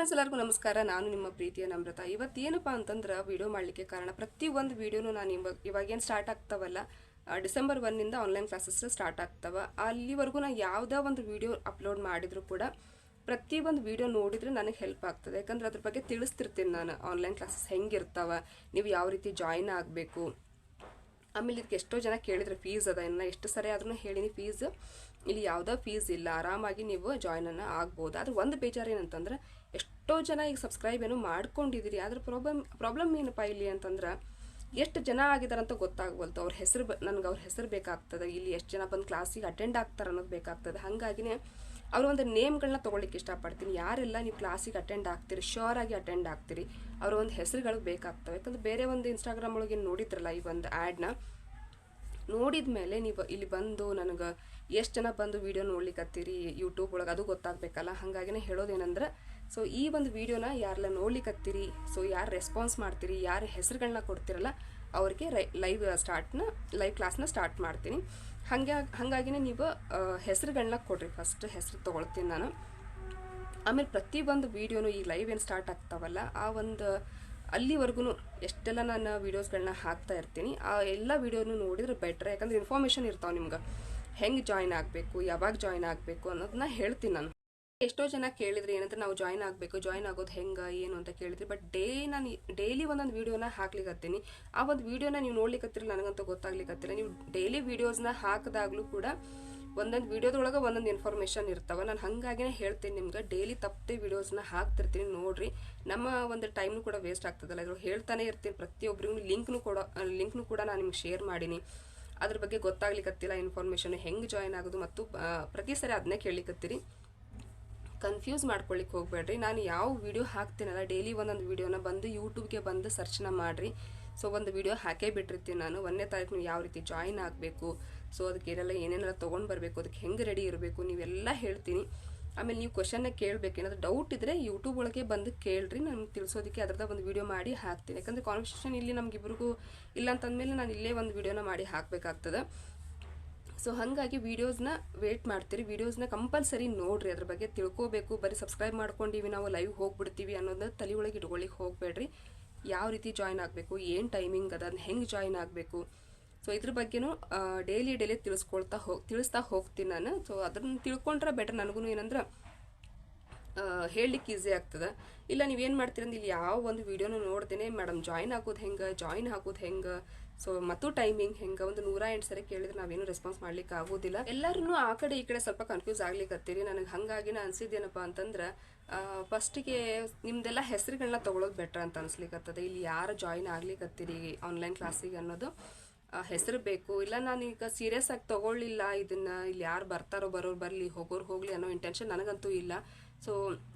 Friends ಎಲ್ಲರಿಗೂ ನಮಸ್ಕಾರ. ನಾನು ನಿಮ್ಮ ಪ್ರೀತಿಯ ನಮ್ರತ. ಇವತ್ತೇನಪ್ಪ ಅಂತಂದ್ರೆ ವೀಡಿಯೋ ಮಾಡಲಿಕ್ಕೆ ಕಾರಣ ಪ್ರತಿ ಒಂದು ವೀಡಿಯೋನು ನಾನು ಇವಾಗ ಇವಾಗೇನು ಸ್ಟಾರ್ಟ್ ಆಗ್ತಾವಲ್ಲ ಡಿಸೆಂಬರ್ ಒನ್ನಿಂದ ಆನ್ಲೈನ್ ಕ್ಲಾಸಸ್ ಸ್ಟಾರ್ಟ್ ಆಗ್ತಾವ. ಅಲ್ಲಿವರೆಗೂ ನಾನು ಯಾವುದೇ ಒಂದು ವಿಡಿಯೋ ಅಪ್ಲೋಡ್ ಮಾಡಿದರೂ ಕೂಡ ಪ್ರತಿ ಒಂದು ವಿಡಿಯೋ ನೋಡಿದ್ರೆ ನನಗೆ ಹೆಲ್ಪ್ ಆಗ್ತದೆ. ಯಾಕಂದ್ರೆ ಅದ್ರ ಬಗ್ಗೆ ತಿಳಿಸ್ತಿರ್ತೀನಿ ನಾನು. ಆನ್ಲೈನ್ ಕ್ಲಾಸಸ್ ಹೆಂಗಿರ್ತಾವ ನೀವು ಯಾವ ರೀತಿ ಜಾಯಿನ್ ಆಗಬೇಕು ಆಮೇಲೆ ಇದಕ್ಕೆ ಎಷ್ಟೋ ಜನ ಕೇಳಿದ್ರೆ ಫೀಸ್ ಅದ, ಇನ್ನು ಎಷ್ಟು ಸರಿ ಆದ್ರೂ ಹೇಳಿನಿ ಫೀಸ್ ಇಲ್ಲಿ ಯಾವುದೋ ಫೀಸ್ ಇಲ್ಲ, ಆರಾಮಾಗಿ ನೀವು ಜಾಯ್ನನ್ನು ಆಗ್ಬೋದು. ಆದ್ರೆ ಒಂದು ಬೇಜಾರು ಏನಂತಂದ್ರೆ, ಎಷ್ಟೋ ಜನ ಈಗ ಸಬ್ಸ್ಕ್ರೈಬ್ ಏನು ಮಾಡ್ಕೊಂಡಿದ್ದೀರಿ ಆದ್ರೆ ಪ್ರಾಬ್ಲಮ್ ಪ್ರಾಬ್ಲಮ್ ಏನಪ್ಪ ಇಲ್ಲಿ ಅಂತಂದ್ರೆ, ಎಷ್ಟು ಜನ ಆಗಿದಾರಂತ ಅಂತ ಗೊತ್ತಾಗ್ವಲ್ತು. ಅವ್ರ ಹೆಸರು ನನಗೆ ಅವ್ರ ಹೆಸರು ಬೇಕಾಗ್ತದೆ. ಇಲ್ಲಿ ಎಷ್ಟು ಜನ ಬಂದು ಕ್ಲಾಸಿಗೆ ಅಟೆಂಡ್ ಆಗ್ತಾರೆ ಅನ್ನೋದು ಬೇಕಾಗ್ತದೆ. ಹಾಗಾಗಿನೇ ಒಂದು ನೇಮ್ಗಳನ್ನ ತೊಗೊಳ್ಳಿಕ್ಕೆ ಇಷ್ಟಪಡ್ತೀನಿ. ಯಾರೆಲ್ಲ ನೀವು ಕ್ಲಾಸಿಗೆ ಅಟೆಂಡ್ ಆಗ್ತೀರಿ ಶ್ಯೂರ್ ಆಗಿ ಅಟೆಂಡ್ ಆಗ್ತೀರಿ, ಅವ್ರ ಒಂದು ಹೆಸರುಗಳು ಬೇಕಾಗ್ತವೆ. ಯಾಕಂದ್ರೆ ಬೇರೆ ಒಂದು ಇನ್ಸ್ಟಾಗ್ರಾಮ್ ಒಳಗೆ ನೋಡಿದ್ರಲ್ಲ ಈ ಒಂದು ಆ್ಯಡ್ನ ನೋಡಿದ ಮೇಲೆ ನೀವು ಇಲ್ಲಿ ಬಂದು ನನಗೆ ಎಷ್ಟು ಜನ ಬಂದು ವಿಡಿಯೋ ನೋಡ್ಲಿಕ್ಕತ್ತೀರಿ ಯೂಟ್ಯೂಬ್ ಒಳಗೆ ಅದು ಗೊತ್ತಾಗಬೇಕಲ್ಲ. ಹಾಗಾಗಿನೇ ಹೇಳೋದೇನಂದ್ರೆ ಸೊ ಈ ಒಂದು ವಿಡಿಯೋನ ಯಾರೆಲ್ಲ ನೋಡ್ಲಿಕ್ಕತ್ತೀರಿ ಸೊ ಯಾರು ರೆಸ್ಪಾನ್ಸ್ ಮಾಡ್ತೀರಿ? ಯಾರು ಹೆಸರುಗಳನ್ನ ಕೊಡ್ತಿರಲ್ಲ, ಅವ್ರಿಗೆ ರೈ ಲೈವ್ ಸ್ಟಾರ್ಟ್ನ ಲೈವ್ ಕ್ಲಾಸ್ನ ಸ್ಟಾರ್ಟ್ ಮಾಡ್ತೀನಿ. ಹಾಗೆ ಹಾಗಾಗಿನೇ ನೀವು ಹೆಸರುಗಳನ್ನ ಕೊಡ್ರಿ. ಫಸ್ಟ್ ಹೆಸರು ತೊಗೊಳ್ತೀನಿ ನಾನು. ಆಮೇಲೆ ಪ್ರತಿ ಒಂದು ವೀಡಿಯೋನು ಈ ಲೈವ್ ಏನು ಸ್ಟಾರ್ಟ್ ಆಗ್ತಾವಲ್ಲ, ಆ ಒಂದು ಅಲ್ಲಿವರೆಗೂ ಎಷ್ಟೆಲ್ಲ ನಾನು ವೀಡಿಯೋಸ್ಗಳನ್ನ ಹಾಕ್ತಾ ಇರ್ತೀನಿ, ಆ ಎಲ್ಲ ವೀಡಿಯೋನು ನೋಡಿದ್ರೆ ಬೆಟ್ರ್ ಯಾಕಂದ್ರೆ ಇನ್ಫಾರ್ಮೇಷನ್ ಇರ್ತಾವೆ ನಿಮ್ಗೆ. ಹೆಂಗೆ ಜಾಯ್ನ್ ಆಗಬೇಕು, ಯಾವಾಗ ಜಾಯ್ನ್ ಆಗಬೇಕು ಅನ್ನೋದನ್ನ ಹೇಳ್ತೀನಿ ನಾನು. ಎಷ್ಟೋ ಜನ ಕೇಳಿದ್ರಿ ಏನಂದ್ರೆ ನಾವು ಜಾಯ್ನ್ ಆಗಬೇಕು ಜಾಯ್ನ್ ಆಗೋದು ಹೆಂಗೆ, ಏನು ಅಂತ ಕೇಳಿದ್ರಿ ಬಟ್ ಡೇ ನಾನು ಡೈಲಿ ಒಂದೊಂದು ವೀಡಿಯೋನ ಹಾಕ್ಲಿಕ್ಕತ್ತೀನಿ ಆ ಒಂದು ವೀಡಿಯೋನ ನೀವು ನೋಡ್ಲಿಕ್ಕತ್ತಿರ ನನಗಂತೂ ಗೊತ್ತಾಗ್ಲಿಕ್ಕತ್ತಿಲ್ಲ ನೀವು ಡೈಲಿ ವೀಡಿಯೋಸ್ನ ಹಾಕಿದಾಗಲೂ ಕೂಡ ಒಂದೊಂದು ವಿಡಿಯೋದೊಳಗೆ ಒಂದೊಂದು ಇನ್ಫಾರ್ಮೇಷನ್ ಇರ್ತಾವ. ನಾನು ಹಂಗಾಗಿನೇ ಹೇಳ್ತೀನಿ ನಿಮ್ಗೆ ಡೈಲಿ ತಪ್ಪದೆ ವಿಡಿಯೋಸ್ನ ಹಾಕ್ತಿರ್ತೀನಿ ನೋಡ್ರಿ. ನಮ್ಮ ಒಂದು ಟೈಮ್ನು ಕೂಡ ವೇಸ್ಟ್ ಆಗ್ತದಲ್ಲ. ಇದ್ರೊಳಗೆ ಹೇಳ್ತಾನೆ ಇರ್ತೀನಿ ಪ್ರತಿಯೊಬ್ಬರಿಗೂ ಲಿಂಕ್ನು ಕೂಡ ಲಿಂಕ್ನು ಕೂಡ ನಾನು ನಿಮ್ಗೆ ಶೇರ್ ಮಾಡೀನಿ. ಅದ್ರ ಬಗ್ಗೆ ಗೊತ್ತಾಗ್ಲಿಕ್ಕತ್ತಿಲ್ಲ ಇನ್ಫಾರ್ಮೇಷನ್ ಹೆಂಗೆ ಜಾಯ್ನ್ ಆಗೋದು ಮತ್ತು ಪ್ರತಿ ಸರಿ ಅದನ್ನೇ ಕೇಳಲಿಕ್ಕತ್ತೀರಿ ಕನ್ಫ್ಯೂಸ್ ಮಾಡ್ಕೊಳ್ಳಿಕ್ಕೆ ಹೋಗಬೇಡ್ರಿ. ನಾನು ಯಾವ ವಿಡಿಯೋ ಹಾಕ್ತೀನಲ್ಲ ಡೈಲಿ ಒಂದೊಂದು ವಿಡಿಯೋನ ಬಂದು ಯೂಟ್ಯೂಬ್ಗೆ ಬಂದು ಸರ್ಚ್ನ ಮಾಡಿರಿ. ಸೊ ಒಂದು ವಿಡಿಯೋ ಹಾಕೇ ಬಿಟ್ಟಿರ್ತೀನಿ ನಾನು. ಒಂದನೇ ತಾರೀಕು ನೀವು ಯಾವ ರೀತಿ ಜಾಯಿನ್ ಆಗಬೇಕು? ಸೊ ಅದಕ್ಕೆ ಏನೆಲ್ಲ ಏನೇನೆಲ್ಲ ತೊಗೊಂಡು ಬರಬೇಕು? ಅದಕ್ಕೆ ಹೆಂಗೆ ರೆಡಿ ಇರಬೇಕು? ನೀವೆಲ್ಲ ಹೇಳ್ತೀನಿ. ಆಮೇಲೆ ನೀವು ಕ್ವಶನ್ನ ಕೇಳಬೇಕು. ಏನಾದರೂ ಡೌಟ್ ಇದ್ದರೆ ಯೂಟ್ಯೂಬ್ ಒಳಗೆ ಬಂದು ಕೇಳ್ರಿ. ನಾನು ತಿಳಿಸೋದಕ್ಕೆ ಅದರದ ಒಂದು ವಿಡಿಯೋ ಮಾಡಿ ಹಾಕ್ತೀನಿ. ಯಾಕಂದರೆ ಕಾನ್ವರ್ಸೇಷನ್ ಇಲ್ಲಿ ನಮಗಿಬ್ರಿಗೂ ಇಲ್ಲ ಅಂತಂದಮೇಲೆ ನಾನು ಇಲ್ಲೇ ಒಂದು ವಿಡಿಯೋನ ಮಾಡಿ ಹಾಕಬೇಕಾಗ್ತದೆ. ಸೊ ಹಾಗಾಗಿ ವೀಡಿಯೋಸ್ನ ವೇಟ್ ಮಾಡ್ತೀರಿ. ವೀಡಿಯೋಸ್ನ ಕಂಪಲ್ಸರಿ ನೋಡ್ರಿ. ಅದ್ರ ಬಗ್ಗೆ ತಿಳ್ಕೋಬೇಕು. ಬರೀ ಸಬ್ಸ್ಕ್ರೈಬ್ ಮಾಡ್ಕೊಂಡಿವಿ ನಾವು ಲೈವ್ ಹೋಗ್ಬಿಡ್ತೀವಿ ಅನ್ನೋದನ್ನ ತಲೆ ಒಳಗೆ ಇಟ್ಕೊಳ್ಳಿಕ್ಕೆ ಹೋಗಬೇಡ್ರಿ. ಯಾವ ರೀತಿ ಜಾಯ್ನ್ ಆಗಬೇಕು? ಏನು ಟೈಮಿಂಗ್ ಅದ? ಅದನ್ನ ಹೆಂಗೆ ಜಾಯ್ನ್ ಆಗಬೇಕು? ಸೊ ಇದ್ರ ಬಗ್ಗೆನೂ ಡೈಲಿ ಡೈಲಿ ತಿಳಿಸ್ಕೊಳ್ತಾ ಹೋಗಿ ತಿಳಿಸ್ತಾ ಹೋಗ್ತೀನಿ ನಾನು. ಸೊ ಅದನ್ನು ತಿಳ್ಕೊಂಡ್ರೆ ಬೆಟರ್ ನನಗೂ ಏನಂದ್ರೆ ಹೇಳಲಿಕ್ಕೆ ಈಸಿ ಆಗ್ತದೆ. ಇಲ್ಲ, ನೀವೇನು ಮಾಡ್ತೀರಿ ಅಂದ್ರೆ, ಇಲ್ಲಿ ಯಾವ ಒಂದು ವೀಡಿಯೋನೂ ನೋಡ್ತೇನೆ ಮೇಡಮ್ ಜಾಯ್ನ್ ಆಗೋದು ಹೆಂಗೆ? ಜಾಯ್ನ್ ಆಗೋದು ಹೆಂಗೆ? ಸೊ ಮತ್ತು ಟೈಮಿಂಗ್ ಹೆಂಗೆ? ಒಂದು ನೂರ ಎಂಟು ಸರಿ ಕೇಳಿದ್ರೆ ನಾವೇನು ರೆಸ್ಪಾನ್ಸ್ ಮಾಡ್ಲಿಕ್ಕೆ ಆಗೋದಿಲ್ಲ. ಎಲ್ಲರೂ ಆ ಕಡೆ ಈ ಕಡೆ ಸ್ವಲ್ಪ ಕನ್ಫ್ಯೂಸ್ ಆಗ್ಲಿಕ್ಕತ್ತೀರಿ ನನಗೆ ಹಂಗಾಗಿ ನಾ ಅನ್ಸಿದ್ದೇನಪ್ಪ ಅಂತಂದ್ರೆ ಫಸ್ಟಿಗೆ ನಿಮ್ದೆಲ್ಲ ಹೆಸರುಗಳನ್ನ ತೊಗೊಳೋದು ಬೆಟ್ರ್ ಅಂತ ಅನ್ಸ್ಲಿಕ್ಕತ್ತದೆ ಇಲ್ಲಿ ಯಾರು ಜಾಯಿನ್ ಆಗ್ಲಿಕ್ಕತ್ತೀರಿ ಆನ್ಲೈನ್ ಕ್ಲಾಸಿಗೆ ಅನ್ನೋದು? ಹೆಸರು ಬೇಕು. ಇಲ್ಲ ನಾನೀಗ ಸೀರಿಯಸ್ ಆಗಿ ತಗೊಳ್ಳಿಲ್ಲ ಇದನ್ನ. ಇಲ್ಲಿ ಯಾರು ಬರ್ತಾರೋ ಬರೋರು ಬರಲಿ, ಹೋಗೋರು ಹೋಗ್ಲಿ ಅನ್ನೋ ಇಂಟೆನ್ಷನ್ ನನಗಂತೂ ಇಲ್ಲ. ಸೊ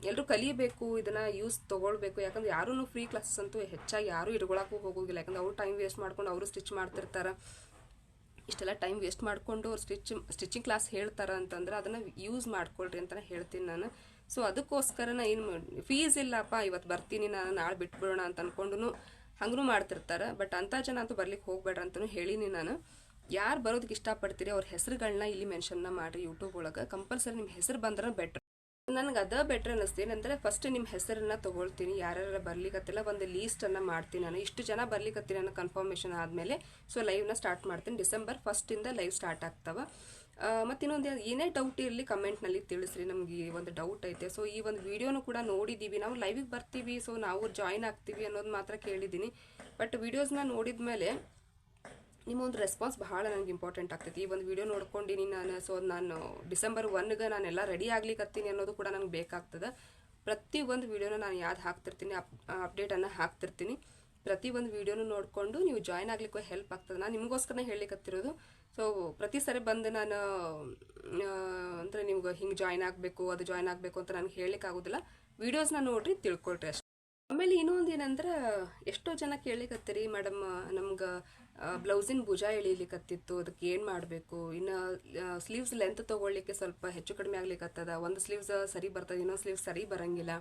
ಎಲ್ಲರೂ ಕಲಿಯಬೇಕು, ಇದನ್ನು ಯೂಸ್ ತೊಗೊಳ್ಬೇಕು. ಯಾಕಂದ್ರೆ ಯಾರೂ ಫ್ರೀ ಕ್ಲಾಸಸ್ ಅಂತೂ ಹೆಚ್ಚಾಗಿ ಯಾರೂ ಇಟ್ಕೊಳಕ್ಕೂ ಹೋಗೋದಿಲ್ಲ. ಯಾಕಂದ್ರೆ ಅವರು ಟೈಮ್ ವೇಸ್ಟ್ ಮಾಡ್ಕೊಂಡು ಅವರು ಸ್ಟಿಚ್ ಮಾಡ್ತಿರ್ತಾರೆ. ಇಷ್ಟೆಲ್ಲ ಟೈಮ್ ವೇಸ್ಟ್ ಮಾಡಿಕೊಂಡು ಅವ್ರು ಸ್ಟಿಚ್ ಸ್ಟಿಚಿಂಗ್ ಕ್ಲಾಸ್ ಹೇಳ್ತಾರ ಅಂತಂದ್ರೆ ಅದನ್ನು ಯೂಸ್ ಮಾಡ್ಕೊಳ್ರಿ ಅಂತಲೇ ಹೇಳ್ತೀನಿ ನಾನು. ಸೊ ಅದಕ್ಕೋಸ್ಕರ ನಾ ಏನು ಫೀಸ್ ಇಲ್ಲಪ್ಪ ಇವತ್ತು ಬರ್ತೀನಿ ನಾನು, ನಾಳೆ ಬಿಟ್ಬಿಡೋಣ ಅಂತ ಅಂದ್ಕೊಂಡು ಹಂಗೂ ಮಾಡ್ತಿರ್ತಾರೆ. ಬಟ್ ಅಂಥ ಜನ ಅಂತೂ ಬರ್ಲಿಕ್ಕೆ ಹೋಗ್ಬೇಡ್ರ ಅಂತಲೂ ಹೇಳೀನಿ ನಾನು. ಯಾರು ಬರೋದಕ್ಕೆ ಇಷ್ಟಪಡ್ತೀರಿ? ಅವ್ರ ಹೆಸರುಗಳನ್ನ ಇಲ್ಲಿ ಮೆನ್ಷನ್ನ ಮಾಡಿರಿ ಯೂಟ್ಯೂಬ್ ಒಳಗೆ. ಕಂಪಲ್ಸರಿ ನಿಮ್ಮ ಹೆಸರು ಬಂದ್ರೆ ಬೆಟ್ರ್ ನನಗೆ ಅದ ಬೆಟ್ರ್ ಅನ್ನಿಸ್ತು ಏನಂದ್ರೆ ಫಸ್ಟ್ ನಿಮ್ಮ ಹೆಸರನ್ನ ತೊಗೊಳ್ತೀನಿ, ಯಾರ್ಯಾರ ಬರ್ಲಿಕ್ಕತ್ತಿಲ್ಲ ಒಂದು ಲೀಸ್ಟನ್ನು ಮಾಡ್ತೀನಿ ನಾನು. ಇಷ್ಟು ಜನ ಬರ್ಲಿಕ್ಕತ್ತೀನಿ ಅನ್ನೋ ಕನ್ಫರ್ಮೇಷನ್ ಆದಮೇಲೆ ಸೊ ಲೈವ್ನ ಸ್ಟಾರ್ಟ್ ಮಾಡ್ತೀನಿ. ಡಿಸೆಂಬರ್ ಫಸ್ಟಿಂದ ಲೈವ್ ಸ್ಟಾರ್ಟ್ ಆಗ್ತಾವೆ. ಮತ್ತು ಇನ್ನೊಂದು ಏನೇ ಡೌಟ್ ಇರಲಿ ಕಮೆಂಟ್ನಲ್ಲಿ ತಿಳಿಸ್ರಿ. ನಮಗೆ ಒಂದು ಡೌಟ್ ಐತೆ. ಸೊ ಈ ಒಂದು ವಿಡಿಯೋನು ಕೂಡ ನೋಡಿದ್ದೀವಿ ನಾವು ಲೈವಿಗೆ ಬರ್ತೀವಿ ಸೊ ನಾವು ಜಾಯ್ನ್ ಆಗ್ತೀವಿ ಅನ್ನೋದು ಮಾತ್ರ ಕೇಳಿದ್ದೀನಿ. ಬಟ್ ವೀಡಿಯೋಸ್ನ ನೋಡಿದ ಮೇಲೆ ನಿಮ್ಮ ಒಂದು ರೆಸ್ಪಾನ್ಸ್ ಬಹಳ ನನಗೆ ಇಂಪಾರ್ಟೆಂಟ್ ಆಗ್ತೈತಿ. ಈ ಒಂದು ವಿಡಿಯೋ ನೋಡ್ಕೊಂಡಿನಿ ನಾನು ಸೊ ನಾನು ಡಿಸೆಂಬರ್ ಒನ್ಗೆ ನಾನೆಲ್ಲ ರೆಡಿ ಆಗ್ಲಿಕ್ಕತ್ತೀನಿ ಅನ್ನೋದು ಕೂಡ ನನಗೆ ಬೇಕಾಗ್ತದೆ. ಪ್ರತಿ ಒಂದು ವಿಡಿಯೋನ ನಾನು ಯಾವ್ದು ಹಾಕ್ತಿರ್ತೀನಿ, ಅಪ್ ಅಪ್ಡೇಟನ್ನು ಹಾಕ್ತಿರ್ತೀನಿ. ಪ್ರತಿ ಒಂದು ವಿಡಿಯೋನು ನೋಡಿಕೊಂಡು ನೀವು ಜಾಯ್ನ್ ಆಗ್ಲಿಕ್ಕೂ ಹೆಲ್ಪ್ ಆಗ್ತದೆ. ನಾನು ನಿಮಗೋಸ್ಕರನೇ ಹೇಳಲಿಕ್ಕತ್ತಿರೋದು ಸೊ ಪ್ರತಿ ಸರಿ ಬಂದು ನಾನು ಅಂದರೆ ನಿಮ್ಗೆ ಹಿಂಗೆ ಜಾಯ್ನ್ ಆಗಬೇಕು, ಅದು ಜಾಯ್ನ್ ಆಗಬೇಕು ಅಂತ ನನಗೆ ಹೇಳಲಿಕ್ಕೆ ಆಗೋದಿಲ್ಲ. ವೀಡಿಯೋಸ್ನ ನೋಡಿರಿ, ತಿಳ್ಕೊಳ್ರಿ ಅಷ್ಟೇ. ಆಮೇಲೆ ಇನ್ನೊಂದು ಏನಂದ್ರೆ, ಎಷ್ಟೋ ಜನ ಕೇಳಿಕತ್ತೀರಿ, ಮೇಡಮ್, ನಮ್ಗೆ ಬ್ಲೌಸಿನ ಭುಜ ಎಳಿಲಿಕತ್ತಿತ್ತು ಅದಕ್ಕೆ ಏನು ಮಾಡಬೇಕು? ಇನ್ನು ಸ್ಲೀವ್ಸ್ ಲೆಂತ್ ತೊಗೊಳ್ಲಿಕ್ಕೆ ಸ್ವಲ್ಪ ಹೆಚ್ಚು ಕಡಿಮೆ ಆಗ್ಲಿಕ್ಕತ್ತದ ಒಂದು ಸ್ಲೀವ್ಸ್ ಸರಿ ಬರ್ತದೆ, ಇನ್ನೊಂದು ಸ್ಲೀವ್ಸ್ ಸರಿ ಬರಂಗಿಲ್ಲ.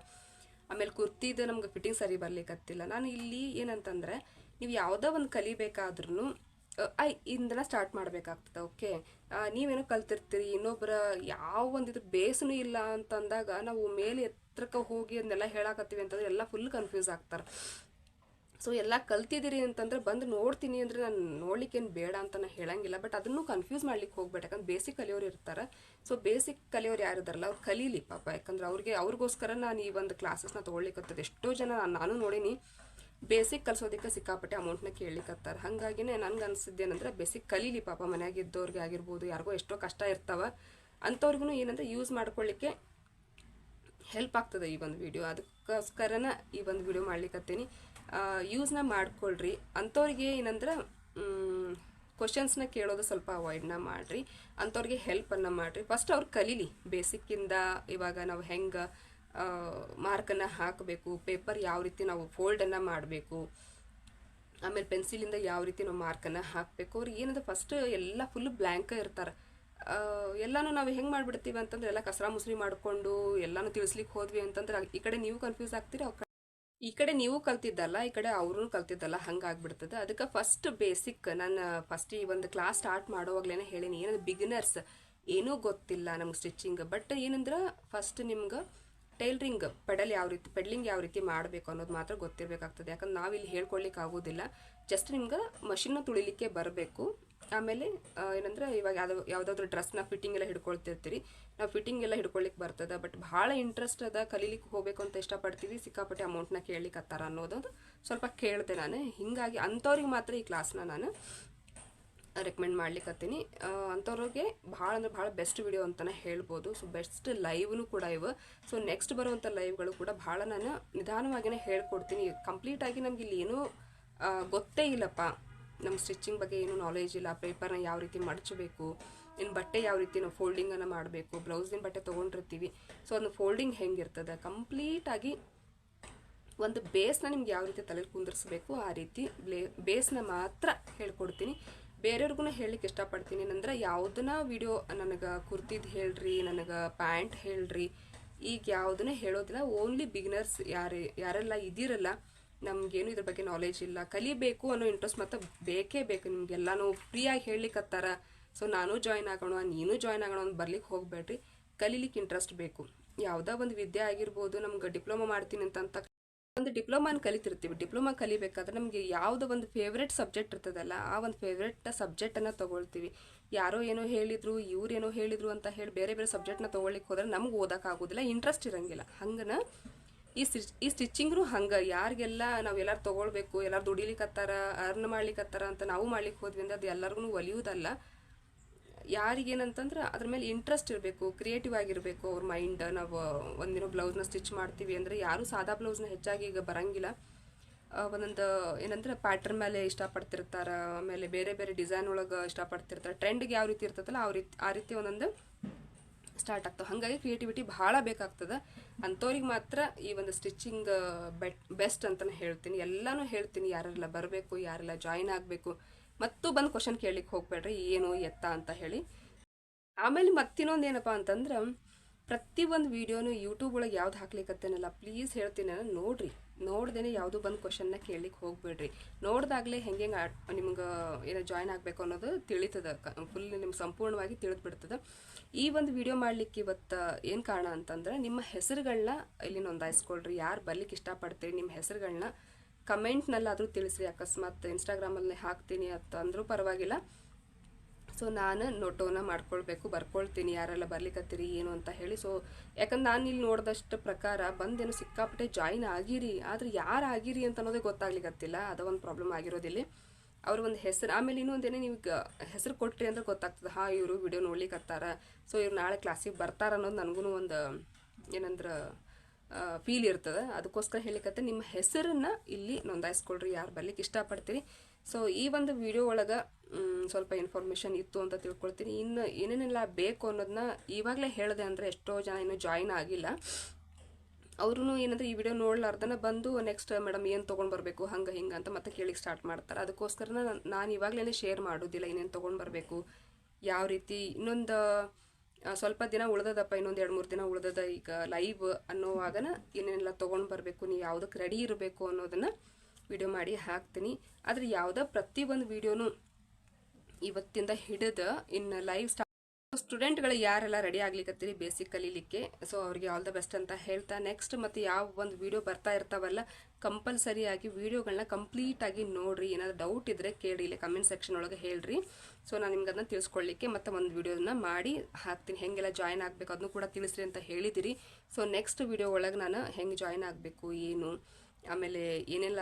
ಆಮೇಲೆ ಕುರ್ತಿದು ನಮ್ಗೆ ಫಿಟ್ಟಿಂಗ್ ಸರಿ ಬರ್ಲಿಕ್ಕತ್ತಿಲ್ಲ ನಾನು ಇಲ್ಲಿ ಏನಂತಂದರೆ, ನೀವು ಯಾವುದೋ ಒಂದು ಕಲಿಬೇಕಾದ್ರೂ ಐ, ಇಂದನ ಸ್ಟಾರ್ಟ್ ಮಾಡಬೇಕಾಗ್ತದೆ, ಓಕೆ? ನೀವೇನೋ ಕಲ್ತಿರ್ತೀರಿ ಇನ್ನೊಬ್ಬರ ಯಾವ ಒಂದು ಇದ್ರ ಬೇಸನು ಇಲ್ಲ ಅಂತಂದಾಗ, ನಾವು ಮೇಲೆ ಹತ್ರಕ್ಕೆ ಹೋಗಿ ಅದನ್ನೆಲ್ಲ ಹೇಳಾಕತ್ತೀವಿ ಅಂತಂದ್ರೆ ಎಲ್ಲ ಫುಲ್ ಕನ್ಫ್ಯೂಸ್ ಆಗ್ತಾರೆ. ಸೊ ಎಲ್ಲ ಕಲ್ತಿದ್ದೀರಿ ಅಂತಂದ್ರೆ ಬಂದು ನೋಡ್ತೀನಿ ಅಂದರೆ ನಾನು ನೋಡ್ಲಿಕ್ಕೇನು ಬೇಡ ಅಂತ ನಾನು ಹೇಳಂಗಿಲ್ಲ. ಬಟ್ ಅದನ್ನು ಕನ್ಫ್ಯೂಸ್ ಮಾಡ್ಲಿಕ್ಕೆ ಹೋಗ್ಬೇಡ. ಯಾಕಂದ್ರೆ ಬೇಸಿಕ್ ಕಲಿಯೋರು ಇರ್ತಾರೆ. ಸೊ ಬೇಸಿಕ್ ಕಲಿಯೋರು ಯಾರು ಇದಾರಲ್ಲ ಅವ್ರು ಕಲೀಲಿ ಪಾಪ. ಯಾಕಂದ್ರೆ ಅವ್ರಿಗೆ, ಅವ್ರಿಗೋಸ್ಕರ ನಾನು ಈ ಒಂದು ಕ್ಲಾಸಸ್ನ ತೊಗೊಳ್ಲಿಕ್ಕೆ ಎಷ್ಟೋ ಜನ ನಾನ್- ನಾನು ನೋಡೀನಿ ಬೇಸಿಕ್ ಕಲಿಸೋದಕ್ಕೆ ಸಿಕ್ಕಾಪಟ್ಟೆ ಅಮೌಂಟ್ನ ಕೇಳಲಿಕ್ಕತ್ತಾರೆ ಹಾಗಾಗಿನೇ ನನ್ಗೆ ಅನ್ಸಿದ್ದೇನೆಂದ್ರೆ ಬೇಸಿಕ್ ಕಲೀಲಿ ಪಾಪ ಮನೆಯಾಗಿದ್ದವ್ರಿಗೆ ಆಗಿರ್ಬೋದು, ಯಾರಿಗೋ ಎಷ್ಟೋ ಕಷ್ಟ ಇರ್ತಾವ. ಅಂಥವ್ರಿಗೂ ಏನಂದ್ರೆ ಯೂಸ್ ಮಾಡ್ಕೊಳ್ಳಿಕ್ಕೆ ಹೆಲ್ಪ್ ಆಗ್ತದೆ ಈ ಒಂದು ವಿಡಿಯೋ ಅದಕ್ಕೋಸ್ಕರನ ಈ ಒಂದು ವಿಡಿಯೋ ಮಾಡ್ಲಿಕ್ಕತ್ತೀನಿ ಯೂಸ್ನ ಮಾಡ್ಕೊಳ್ರಿ. ಅಂಥವ್ರಿಗೆ ಏನಂದ್ರೆ ಕ್ವಶನ್ಸ್ನ ಕೇಳೋದು ಸ್ವಲ್ಪ ಅವಾಯ್ಡ್ನ ಮಾಡಿರಿ. ಅಂಥವ್ರಿಗೆ ಹೆಲ್ಪನ್ನು ಮಾಡಿರಿ. ಫಸ್ಟ್ ಅವ್ರು ಕಲೀಲಿ. ಬೇಸಿಕ್ಕಿಂದ ಇವಾಗ ನಾವು ಹೆಂಗೆ ಮಾರ್ಕನ್ನು ಹಾಕಬೇಕು ಪೇಪರ್ ಯಾವ ರೀತಿ ನಾವು ಫೋಲ್ಡನ್ನು ಮಾಡಬೇಕು, ಆಮೇಲೆ ಪೆನ್ಸಿಲಿಂದ ಯಾವ ರೀತಿ ನಾವು ಮಾರ್ಕನ್ನು ಹಾಕಬೇಕು. ಅವ್ರಿಗೆ ಏನಂದ್ರೆ ಫಸ್ಟ್ ಎಲ್ಲ ಫುಲ್ ಬ್ಲ್ಯಾಂಕ ಇರ್ತಾರೆ. ಎಲ್ಲಾನು ನಾವು ಹೆಂಗೆ ಮಾಡ್ಬಿಡ್ತೀವಿ ಅಂತಂದ್ರೆ ಎಲ್ಲ ಕಸರಾ ಮುಸ್ರಿ ಮಾಡ್ಕೊಂಡು ಎಲ್ಲಾನು ತಿಳಿಸ್ಲಿಕ್ಕೆ ಹೋದ್ವಿ ಅಂತಂದ್ರೆ ಈ ಕಡೆ ನೀವು ಕನ್ಫ್ಯೂಸ್ ಆಗ್ತೀರಿ ಅವ್ರ ಈ ಕಡೆ ನೀವು ಕಲ್ತಿದ್ದಲ್ಲ, ಈ ಕಡೆ ಅವರು ಕಲ್ತಿದ್ದಲ್ಲ ಹಂಗಾಗ್ಬಿಡ್ತದೆ ಅದಕ್ಕೆ ಫಸ್ಟ್ ಬೇಸಿಕ್ ನಾನು ಫಸ್ಟ್ ಈ ಒಂದು ಕ್ಲಾಸ್ ಸ್ಟಾರ್ಟ್ ಮಾಡುವಾಗ್ಲೇನೆ ಹೇಳೀನಿ. ಏನಂದ್ರೆ ಬಿಗಿನರ್ಸ್ ಏನೂ ಗೊತ್ತಿಲ್ಲ ನಮ್ಗೆ ಸ್ಟಿಚಿಂಗ್ ಬಟ್ ಏನಂದ್ರೆ ಫಸ್ಟ್ ನಿಮ್ಗೆ ಟೈಲರಿಂಗ್ ಪೆಡಲ್ ಯಾವ ರೀತಿ, ಪೆಡ್ಲಿಂಗ್ ಯಾವ ರೀತಿ ಮಾಡಬೇಕು ಅನ್ನೋದು ಮಾತ್ರ ಗೊತ್ತಿರಬೇಕಾಗ್ತದೆ. ಯಾಕಂದ್ರೆ ನಾವಿಲ್ಲಿ ಹೇಳ್ಕೊಳ್ಲಿಕ್ಕೆ ಆಗೋದಿಲ್ಲ. ಜಸ್ಟ್ ನಿಮ್ಗೆ ಮಷಿನ್ನ ತುಳಿಲಿಕ್ಕೆ ಬರಬೇಕು. ಆಮೇಲೆ ಏನಂದ್ರೆ ಇವಾಗ ಯಾವ್ದು, ಯಾವುದಾದ್ರೂ ಡ್ರೆಸ್ನ ಫಿಟ್ಟಿಂಗ್ ಎಲ್ಲ ಹಿಡ್ಕೊಳ್ತಿರ್ತೀರಿ. ನಾವು ಫಿಟ್ಟಿಂಗ್ ಎಲ್ಲ ಹಿಡ್ಕೊಳ್ಲಿಕ್ಕೆ ಬರ್ತದೆ ಬಟ್ ಭಾಳ ಇಂಟ್ರೆಸ್ಟ್ ಅದ ಕಲೀಲಿಕ್ಕೆ ಹೋಗ್ಬೇಕು ಅಂತ ಇಷ್ಟಪಡ್ತೀವಿ. ಸಿಕ್ಕಾಪಟ್ಟೆ ಅಮೌಂಟ್ನ ಕೇಳಲಿಕ್ಕೆ ಹತ್ತಾರ ಅನ್ನೋದು ಸ್ವಲ್ಪ ಕೇಳಿದೆ ನಾನು. ಹಿಂಗಾಗಿ ಅಂಥವ್ರಿಗೆ ಮಾತ್ರ ಈ ಕ್ಲಾಸ್ನ ನಾನು ರೆಕಮೆಂಡ್ ಮಾಡ್ಲಿಕ್ಕತ್ತೀನಿ ಅಂಥವ್ರಿಗೆ ಭಾಳ ಅಂದ್ರೆ ಭಾಳ ಬೆಸ್ಟ್ ವಿಡಿಯೋ ಅಂತಲೇ ಹೇಳ್ಬೋದು. ಸೊ ಬೆಸ್ಟ್ ಲೈವ್ನು ಕೂಡ ಇವು. ಸೊ ನೆಕ್ಸ್ಟ್ ಬರುವಂಥ ಲೈವ್ಗಳು ಕೂಡ ಭಾಳ ನಾನು ನಿಧಾನವಾಗಿನೇ ಹೇಳ್ಕೊಡ್ತೀನಿ. ಕಂಪ್ಲೀಟಾಗಿ ನಮ್ಗೆ ಇಲ್ಲಿ ಏನೂ ಗೊತ್ತೇ ಇಲ್ಲಪ್ಪ. ನಮ್ಮ ಸ್ಟಿಚಿಂಗ್ ಬಗ್ಗೆ ಏನೂ ನಾಲೆಜ್ ಇಲ್ಲ ಪೇಪರ್ನ ಯಾವ ರೀತಿ ಮಡಚಬೇಕು ಇನ್ನು ಬಟ್ಟೆ ಯಾವ ರೀತಿ ನಾವು ಫೋಲ್ಡಿಂಗನ್ನು ಮಾಡಬೇಕು ಬ್ಲೌಸಿನ ಬಟ್ಟೆ ತೊಗೊಂಡಿರ್ತೀವಿ. ಸೊ ಅದನ್ನ ಫೋಲ್ಡಿಂಗ್ ಹೆಂಗಿರ್ತದೆ? ಕಂಪ್ಲೀಟಾಗಿ ಒಂದು ಬೇಸ್ನ ನಿಮ್ಗೆ ಯಾವ ರೀತಿ ತಲೆಯಲ್ಲಿ ಕುಂದಿರಿಸ್ಬೇಕು, ಆ ರೀತಿ ಬ್ಲೇ ಬೇಸ್ನ ಮಾತ್ರ ಹೇಳ್ಕೊಡ್ತೀನಿ. ಬೇರೆಯವ್ರಿಗೂ ಹೇಳಲಿಕ್ಕೆ ಇಷ್ಟಪಡ್ತೀನಿ. ಏನಂದ್ರೆ ಯಾವುದನ್ನ ವಿಡಿಯೋ ನನಗೆ ಕುರ್ತಿದ್ದು ಹೇಳ್ರಿ, ನನಗೆ ಪ್ಯಾಂಟ್ ಹೇಳ್ರಿ, ಈಗ ಯಾವುದನ್ನ ಹೇಳೋದಿಲ್ಲ. ಓನ್ಲಿ ಬಿಗಿನರ್ಸ್ ಯಾರೇ, ಯಾರೆಲ್ಲ ಇದ್ದೀರಲ್ಲ ನಮ್ಗೇನು ಇದ್ರ ಬಗ್ಗೆ ನಾಲೆಜ್ ಇಲ್ಲ. ಕಲಿಬೇಕು ಅನ್ನೋ ಇಂಟ್ರೆಸ್ಟ್ ಮತ್ತೆ ಬೇಕೇ ಬೇಕು. ನಿಮ್ಗೆಲ್ಲಾನು ಫ್ರೀಯಾಗಿ ಹೇಳಲಿಕ್ಕತ್ತಾರ ಸೊ ನಾನು ಜಾಯ್ನ್ ಆಗೋಣ, ನೀನು ಜಾಯ್ನ್ ಆಗೋಣ ಅಂತ ಬರ್ಲಿಕ್ಕೆ ಹೋಗ್ಬೇಡ್ರಿ. ಕಲೀಲಿಕ್ಕೆ ಇಂಟ್ರೆಸ್ಟ್ ಬೇಕು. ಯಾವುದೋ ಒಂದು ವಿದ್ಯೆ ಆಗಿರ್ಬೋದು, ನಮ್ಗೆ ಡಿಪ್ಲೊಮಾ ಮಾಡ್ತೀನಿ ಅಂತ ಒಂದು ಡಿಪ್ಲೊಮಾನ ಕಲಿತಿರ್ತೀವಿ. ಡಿಪ್ಲೊಮಾ ಕಲಿಬೇಕಾದ್ರೆ ನಮಗೆ ಯಾವುದೋ ಒಂದು ಫೇವ್ರೆಟ್ ಸಬ್ಜೆಕ್ಟ್ ಇರ್ತದಲ್ಲ, ಆ ಒಂದು ಫೇವ್ರೆಟ್ ಸಬ್ಜೆಕ್ಟನ್ನು ತಗೊಳ್ತೀವಿ. ಯಾರೋ ಏನೋ ಹೇಳಿದ್ರು ಇವ್ರೇನೋ ಹೇಳಿದ್ರು ಅಂತ ಹೇಳಿ ಬೇರೆ ಬೇರೆ ಸಬ್ಜೆಕ್ಟ್ನ ತೊಗೊಳ್ಳಿಕ್ಕೆ ಹೋದ್ರೆ ನಮ್ಗೆ ಓದೋಕ್ಕಾಗೋದಿಲ್ಲ ಇಂಟ್ರೆಸ್ಟ್ ಇರಂಗಿಲ್ಲ. ಹಂಗನ ಈ ಸ್ಟಿಚ್ ಈ ಸ್ಟಿಚಿಂಗ್ನು ಹಂಗೆ. ಯಾರಿಗೆಲ್ಲ ನಾವು ಎಲ್ಲಾರು ತೊಗೊಳ್ಬೇಕು, ಎಲ್ಲಾರು ದುಡಿಲಿಕ್ಕತ್ತಾರ ಅರ್ನ್ ಮಾಡ್ಲಿಕ್ಕತ್ತಾರ ಅಂತ ನಾವು ಮಾಡ್ಲಿಕ್ಕೆ ಹೋದ್ವಿ ಅಂದ್ರೆ ಅದು ಎಲ್ಲರಿಗೂ ಒಲಿಯೋದಲ್ಲ. ಯಾರಿಗೇನಂತಂದ್ರೆ ಅದ್ರ ಮೇಲೆ ಇಂಟ್ರೆಸ್ಟ್ ಇರಬೇಕು ಕ್ರಿಯೇಟಿವ್ ಆಗಿರಬೇಕು ಅವ್ರ ಮೈಂಡ್ ನಾವು ಒಂದಿನ ಬ್ಲೌಸ್ನ ಸ್ಟಿಚ್ ಮಾಡ್ತೀವಿ ಅಂದರೆ ಯಾರೂ ಸಾದಾ ಬ್ಲೌಸ್ನ ಹೆಚ್ಚಾಗಿ ಈಗ ಬರಂಗಿಲ್ಲ. ಒಂದೊಂದು ಏನಂದ್ರೆ ಪ್ಯಾಟರ್ನ್ ಮೇಲೆ ಇಷ್ಟಪಡ್ತಿರ್ತಾರೆ, ಆಮೇಲೆ ಬೇರೆ ಬೇರೆ ಡಿಸೈನ್ ಒಳಗೆ ಇಷ್ಟಪಡ್ತಿರ್ತಾರೆ. ಟ್ರೆಂಡ್ಗೆ ಯಾವ ರೀತಿ ಇರ್ತದಲ್ಲ ಆ ರೀತಿ ಆ ರೀತಿ ಒಂದೊಂದು ಸ್ಟಾರ್ಟ್ ಆಗ್ತಾವೆ ಹಾಗಾಗಿ ಕ್ರಿಯೇಟಿವಿಟಿ ಭಾಳ ಬೇಕಾಗ್ತದೆ. ಅಂಥವ್ರಿಗೆ ಮಾತ್ರ ಈ ಒಂದು ಸ್ಟಿಚಿಂಗ್ ಬೆಟ್ ಬೆಸ್ಟ್ ಅಂತಲೇ ಹೇಳ್ತೀನಿ. ಎಲ್ಲನೂ ಹೇಳ್ತೀನಿ, ಯಾರೆಲ್ಲ ಬರಬೇಕು, ಯಾರೆಲ್ಲ ಜಾಯಿನ್ ಆಗಬೇಕು. ಮತ್ತು ಬಂದು ಕ್ವಶನ್ ಕೇಳಲಿಕ್ಕೆ ಹೋಗ್ಬೇಡ್ರಿ, ಏನು ಎತ್ತ ಅಂತ ಹೇಳಿ. ಆಮೇಲೆ ಮತ್ತಿನ್ನೊಂದು ಏನಪ್ಪ ಅಂತಂದ್ರೆ ಪ್ರತಿ ಒಂದು ವೀಡಿಯೋನು ಯೂಟ್ಯೂಬ್ ಒಳಗೆ ಯಾವ್ದು ಹಾಕ್ಲಿಕ್ಕತ್ತೇನಲ್ಲ ಪ್ಲೀಸ್ ಹೇಳ್ತೀನಿ ನಾನು, ನೋಡ್ರಿ. ನೋಡ್ದೇನೆ ಯಾವುದು ಬಂದು ಕ್ವಶನ್ನ ಕೇಳಲಿಕ್ಕೆ ಹೋಗ್ಬೇಡ್ರಿ. ನೋಡ್ದಾಗಲೇ ಹೆಂಗೆ ನಿಮ್ಗೆ ಏನೋ ಜಾಯ್ನ್ ಆಗಬೇಕು ಅನ್ನೋದು ತಿಳಿತದ. ಫುಲ್ ನಿಮ್ಗೆ ಸಂಪೂರ್ಣವಾಗಿ ತಿಳಿದು ಬಿಡ್ತದೆ ಈ ಒಂದು ವಿಡಿಯೋ ಮಾಡ್ಲಿಕ್ಕೆ ಇವತ್ತು ಏನು ಕಾರಣ ಅಂತಂದ್ರೆ, ನಿಮ್ಮ ಹೆಸರುಗಳನ್ನ ಇಲ್ಲಿ ನೋಂದಾಯಿಸ್ಕೊಳ್ರಿ. ಯಾರು ಬರ್ಲಿಕ್ಕೆ ಇಷ್ಟಪಡ್ತೀರಿ ನಿಮ್ಮ ಹೆಸರುಗಳನ್ನ ಕಮೆಂಟ್ನಲ್ಲಾದರೂ ತಿಳಿಸ್ರಿ. ಅಕಸ್ಮಾತ್ ಇನ್ಸ್ಟಾಗ್ರಾಮಲ್ಲಿ ಹಾಕ್ತೀನಿ ಅಂತ ಅಂದರೂ ಪರವಾಗಿಲ್ಲ. ಸೊ ನಾನು ನೋಟೋನ ಮಾಡ್ಕೊಳ್ಬೇಕು, ಬರ್ಕೊಳ್ತೀನಿ, ಯಾರೆಲ್ಲ ಬರ್ಲಿಕ್ಕತ್ತೀರಿ ಏನು ಅಂತ ಹೇಳಿ. ಸೊ ಯಾಕಂದ್ರೆ ನಾನು ಇಲ್ಲಿ ನೋಡಿದಷ್ಟು ಪ್ರಕಾರ ಬಂದೇನು ಸಿಕ್ಕಾಪಟ್ಟೆ ಜಾಯಿನ್ ಆಗಿರಿ, ಆದ್ರೆ ಯಾರು ಆಗಿರಿ ಅಂತ ಅನ್ನೋದೇ ಗೊತ್ತಾಗ್ಲಿಕ್ಕತ್ತಿಲ್ಲ ಅದು ಒಂದು ಪ್ರಾಬ್ಲಮ್ ಆಗಿರೋದಿಲ್ಲಿ ಅವ್ರ ಒಂದು ಹೆಸರು, ಆಮೇಲೆ ಇನ್ನೊಂದೇನೆ ನೀವು ಹೆಸರು ಕೊಟ್ರಿ ಅಂದ್ರೆ ಗೊತ್ತಾಗ್ತದೆ. ಹಾ, ಇವರು ವಿಡಿಯೋ ನೋಡ್ಲಿಕ್ಕತ್ತಾರ ಸೊ ಇವ್ರು ನಾಳೆ ಕ್ಲಾಸಿಗೆ ಬರ್ತಾರ ಅನ್ನೋದು ನನಗೂ ಒಂದು, ಏನಂದ್ರೆ ಫೀಲ್ ಇರ್ತದೆ. ಅದಕ್ಕೋಸ್ಕರ ಹೇಳಿಕತ್ತೆ, ನಿಮ್ಮ ಹೆಸರನ್ನು ಇಲ್ಲಿ ನೋಂದಾಯಿಸ್ಕೊಳ್ರಿ. ಯಾರು ಬರ್ಲಿಕ್ಕೆ ಇಷ್ಟಪಡ್ತೀರಿ ಸೊ ಈ ಒಂದು ವಿಡಿಯೋ ಒಳಗೆ ಸ್ವಲ್ಪ ಇನ್ಫಾರ್ಮೇಷನ್ ಇತ್ತು ಅಂತ ತಿಳ್ಕೊಳ್ತೀನಿ. ಇನ್ನು ಏನೇನೆಲ್ಲ ಬೇಕು ಅನ್ನೋದನ್ನ ಇವಾಗಲೇ ಹೇಳಿದೆ ಅಂದರೆ ಎಷ್ಟೋ ಜನ ಇನ್ನೂ ಜಾಯಿನ್ ಆಗಿಲ್ಲ. ಅವ್ರೂ ಏನಂದ್ರೆ, ಈ ವಿಡಿಯೋ ನೋಡ್ಲಾರ್ದನ ಬಂದು ನೆಕ್ಸ್ಟ್ ಮೇಡಮ್ ಏನು ತೊಗೊಂಡು ಬರಬೇಕು, ಹಂಗೆ, ಹಿಂಗೆ ಅಂತ ಮತ್ತೆ ಕೇಳಿಕ್ಕೆ ಸ್ಟಾರ್ಟ್ ಮಾಡ್ತಾರೆ. ಅದಕ್ಕೋಸ್ಕರ ನಾನು ಇವಾಗಲೇ ಶೇರ್ ಮಾಡೋದಿಲ್ಲ ಏನೇನು ತೊಗೊಂಡು ಬರಬೇಕು, ಯಾವ ರೀತಿ ಇನ್ನೊಂದು ಸ್ವಲ್ಪ ದಿನ ಉಳ್ದದಪ್ಪ, ಇನ್ನೊಂದು ಎರಡು ಮೂರು ದಿನ ಉಳ್ದದ ಈಗ ಲೈವ್ ಅನ್ನೋವಾಗನ ಏನೇನೆಲ್ಲ ತೊಗೊಂಡು ಬರಬೇಕು ನೀವು ಯಾವುದಕ್ಕೆ ರೆಡಿ ಇರಬೇಕು ಅನ್ನೋದನ್ನು ವಿಡಿಯೋ ಮಾಡಿ ಹಾಕ್ತೀನಿ. ಆದರೆ ಯಾವುದೋ ಪ್ರತಿಯೊಂದು ವಿಡಿಯೋನು ಇವತ್ತಿಂದ ಹಿಡಿದು ಇನ್ನು ಲೈವ್ ಸ್ಟಾರ್ಟ್ ಸ್ಟೂಡೆಂಟ್ಗಳು ಯಾರೆಲ್ಲ ರೆಡಿ ಆಗ್ಲಿಕ್ಕತ್ತೀರಿ ಬೇಸಿಕ್ ಕಲೀಲಿಕ್ಕೆ? ಸೊ ಅವ್ರಿಗೆ ಆಲ್ ದ ಬೆಸ್ಟ್ ಅಂತ ಹೇಳ್ತಾ ನೆಕ್ಸ್ಟ್ ಮತ್ತು ಯಾವ ಒಂದು ವಿಡಿಯೋ ಬರ್ತಾ ಇರ್ತಾವಲ್ಲ ಕಂಪಲ್ಸರಿಯಾಗಿ ವಿಡಿಯೋಗಳನ್ನ ಕಂಪ್ಲೀಟ್ ಆಗಿ ನೋಡ್ರಿ. ಏನಾದ್ರು ಡೌಟ್ ಇದ್ರೆ ಕೇಳಿ ಇಲ್ಲಿ ಕಮೆಂಟ್ ಸೆಕ್ಷನ್ ಒಳಗೆ ಹೇಳ್ರಿ. ಸೊ ನಾನು ನಿಮ್ಗೆ ಅದನ್ನ ತಿಳಿಸ್ಕೊಳ್ಳಿಕ್ಕೆ ಮತ್ತೆ ಒಂದು ವಿಡಿಯೋನ ಮಾಡಿ ಹಾಕ್ತೀನಿ. ಹೆಂಗೆಲ್ಲ ಜಾಯ್ನ್ ಆಗಬೇಕು, ಅದನ್ನು ಕೂಡ ತಿಳಿಸ್ರಿ ಅಂತ ಹೇಳಿದಿರಿ. ಸೊ ನೆಕ್ಸ್ಟ್ ವಿಡಿಯೋ ಒಳಗೆ ನಾನು ಹೆಂಗೆ ಜಾಯ್ನ್ ಆಗಬೇಕು, ಏನು? ಆಮೇಲೆ ಏನೆಲ್ಲ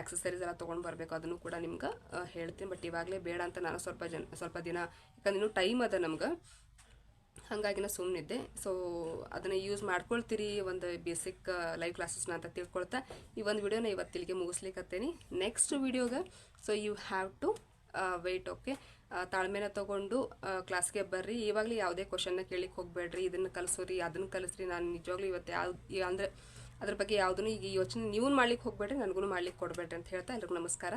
ಆಕ್ಸಸರೀಸ್ ಎಲ್ಲ ತೊಗೊಂಡು ಬರಬೇಕು ಅದನ್ನು ಕೂಡ ನಿಮ್ಗೆ ಹೇಳ್ತೀನಿ. ಬಟ್ ಇವಾಗಲೇ ಬೇಡ ಅಂತ ನಾನು ಸ್ವಲ್ಪ ಜನ, ಸ್ವಲ್ಪ ದಿನ, ಯಾಕಂದ್ರೆ ಇನ್ನೂ ಟೈಮ್ ಅದ ನಮ್ಗೆ. ಹಾಗಾಗಿ ನಾನು ಸುಮ್ಮನಿದ್ದೆ ಸೊ ಅದನ್ನು ಯೂಸ್ ಮಾಡ್ಕೊಳ್ತೀರಿ ಒಂದು ಬೇಸಿಕ್ ಲೈವ್ ಕ್ಲಾಸಸ್ನ ಅಂತ ತಿಳ್ಕೊಳ್ತಾ. ಈ ಒಂದು ವಿಡಿಯೋನ ಇವತ್ತು ಇಲ್ಲಿಗೆ ಮುಗಿಸ್ಲಿಕ್ಕತ್ತೇನೆ ನೆಕ್ಸ್ಟ್ ವಿಡಿಯೋಗೆ so you have to wait okay ತಾಳ್ಮೆನ ತೊಗೊಂಡು ಕ್ಲಾಸ್ಗೆ ಬರ್ರಿ. ಇವಾಗಲೇ ಯಾವುದೇ ಕ್ವಶನ್ನ ಕೇಳಿಕ್ಕೆ ಹೋಗಬೇಡ್ರಿ. ಇದನ್ನು ಕಲಿಸೋರಿ ಅದನ್ನು ಕಲಿಸ್ರಿ ನಾನು ನಿಜವಾಗ್ಲೂ ಇವತ್ತು ಯಾವ, ಅಂದರೆ ಅದ್ರ ಬಗ್ಗೆ ಯಾವುದನ್ನು ಈಗ ಯೋಚನೆ ನೀವು ಮಾಡ್ಲಿಕ್ಕೆ ಹೋಗ್ಬೇಡ್ರಿ, ನನಗೂ ಮಾಡ್ಲಿಕ್ಕೆ ಕೊಡಬೇಡ್ರಿ ಅಂತ ಹೇಳ್ತಾ ಎಲ್ರಿಗೂ ನಮಸ್ಕಾರ.